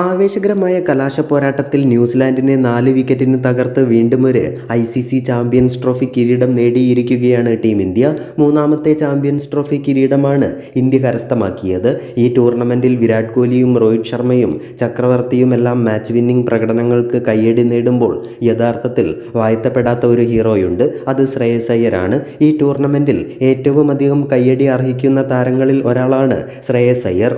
ആവേശകരമായ കലാശ പോരാട്ടത്തിൽ ന്യൂസിലാൻഡിനെ നാല് വിക്കറ്റിന് തകർത്ത് വീണ്ടും ഒരു I C C Champions Trophy കിരീടം നേടിയിരിക്കുകയാണ് ടീം ഇന്ത്യ. മൂന്നാമത്തെ ചാമ്പ്യൻസ് ട്രോഫി കിരീടമാണ് ഇന്ത്യ കരസ്ഥമാക്കിയത്. ഈ ടൂർണമെന്റിൽ വിരാട് കോഹ്ലിയും രോഹിത് ശർമ്മയും ചക്രവർത്തിയും എല്ലാം മാച്ച് വിന്നിംഗ് പ്രകടനങ്ങൾക്ക് കയ്യടി നേടുമ്പോൾ യഥാർത്ഥത്തിൽ വാഴ്ത്തപ്പെടാത്ത ഒരു ഹീറോയുണ്ട്. അത് ശ്രേയസ് അയ്യരാണ്. ഈ ടൂർണമെന്റിൽ ഏറ്റവും അധികം കയ്യടി അർഹിക്കുന്ന താരങ്ങളിൽ ഒരാളാണ് ശ്രേയസ് അയ്യർ.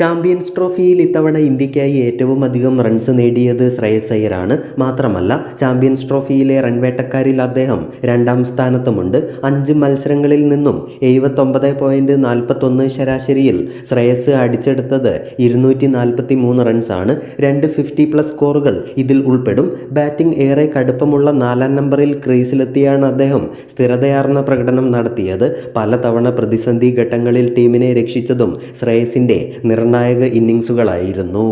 ചാമ്പ്യൻസ് ട്രോഫിയിൽ ഇത്തവണ ഇന്ത്യക്കായി ഏറ്റവും അധികം റൺസ് നേടിയത് ശ്രേയസ് അയ്യരാണ്. മാത്രമല്ല ചാമ്പ്യൻസ് ട്രോഫിയിലെ റൺവേട്ടക്കാരിൽ അദ്ദേഹം രണ്ടാം സ്ഥാനത്തുമുണ്ട്. അഞ്ച് മത്സരങ്ങളിൽ നിന്നും എഴുപത്തൊമ്പത് പോയിന്റ് നാൽപ്പത്തൊന്ന് ശരാശരിയിൽ ശ്രേയസ് അടിച്ചെടുത്തത് ഇരുന്നൂറ്റി നാൽപ്പത്തി മൂന്ന് റൺസാണ് രണ്ട് ഫിഫ്റ്റി പ്ലസ് സ്കോറുകൾ ഇതിൽ ഉൾപ്പെടും. ബാറ്റിംഗ് ഏറെ കടുപ്പമുള്ള നാലാം നമ്പറിൽ ക്രീസിലെത്തിയാണ് അദ്ദേഹം സ്ഥിരതയാർന്ന പ്രകടനം നടത്തിയത്. പലതവണ പ്രതിസന്ധി ഘട്ടങ്ങളിൽ ടീമിനെ രക്ഷിച്ചതും ശ്രേയസിന്റെ നിർണായക ഇന്നിങ്സുകളായിരുന്നു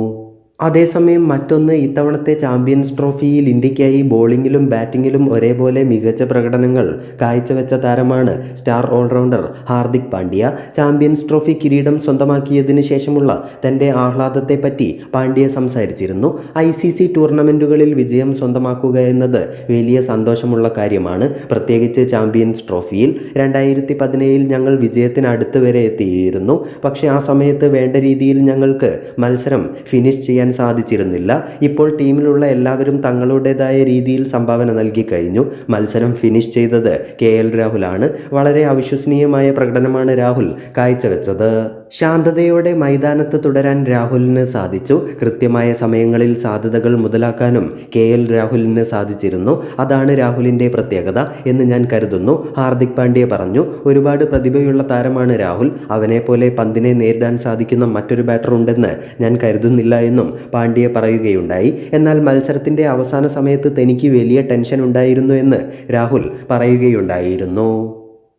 അതേസമയം മറ്റൊന്ന് ഇത്തവണത്തെ ചാമ്പ്യൻസ് ട്രോഫിയിൽ ഇന്ത്യക്കായി ബോളിംഗിലും ബാറ്റിങ്ങിലും ഒരേപോലെ മികച്ച പ്രകടനങ്ങൾ കാഴ്ചവെച്ച താരമാണ് star allrounder Hardik Pandya. Champions Trophy കിരീടം സ്വന്തമാക്കിയതിന് ശേഷമുള്ള തന്റെ ആഹ്ലാദത്തെപ്പറ്റി പാണ്ഡ്യ സംസാരിച്ചിരുന്നു. ഐ സി സി ടൂർണമെന്റുകളിൽ വിജയം സ്വന്തമാക്കുക എന്നത് വലിയ സന്തോഷമുള്ള കാര്യമാണ്. പ്രത്യേകിച്ച് ചാമ്പ്യൻസ് ട്രോഫിയിൽ രണ്ടായിരത്തി പതിനേഴിൽ ഞങ്ങൾ വിജയത്തിനടുത്ത് വരെ എത്തിയിരുന്നു. പക്ഷേ ആ സമയത്ത് വേണ്ട രീതിയിൽ ഞങ്ങൾക്ക് മത്സരം ഫിനിഷ് ചെയ്യാൻ സാധിച്ചിരുന്നില്ല. ഇപ്പോൾ ടീമിലുള്ള എല്ലാവരും തങ്ങളുടേതായ രീതിയിൽ സംഭാവന നൽകി കഴിഞ്ഞു. മത്സരം ഫിനിഷ് ചെയ്തത് കെ എൽ രാഹുലാണ്. വളരെ അവിശ്വസനീയമായ പ്രകടനമാണ് രാഹുൽ കാഴ്ചവെച്ചത്. ശാന്തതയോടെ മൈതാനത്ത് തുടരാൻ രാഹുലിന് സാധിച്ചു. കൃത്യമായ സമയങ്ങളിൽ സാധ്യതകൾ മുതലാക്കാനും കെ എൽ രാഹുലിന് സാധിച്ചിരുന്നു. അതാണ് രാഹുലിന്റെ പ്രത്യേകത എന്ന് ഞാൻ കരുതുന്നു. ഹാർദിക് പാണ്ഡ്യ പറഞ്ഞു ഒരുപാട് പ്രതിഭയുള്ള താരമാണ് രാഹുൽ. അവനെ പോലെ പന്തിനെ നേരിടാൻ സാധിക്കുന്ന മറ്റൊരു ബാറ്റർ ഉണ്ടെന്ന് ഞാൻ കരുതുന്നില്ല എന്നും പാണ്ഡ്യ പറയുകയുണ്ടായി. എന്നാൽ മത്സരത്തിന്റെ അവസാന സമയത്ത് തനിക്ക് വലിയ ടെൻഷൻ ഉണ്ടായിരുന്നു എന്ന് രാഹുൽ പറയുകയുണ്ടായിരുന്നു.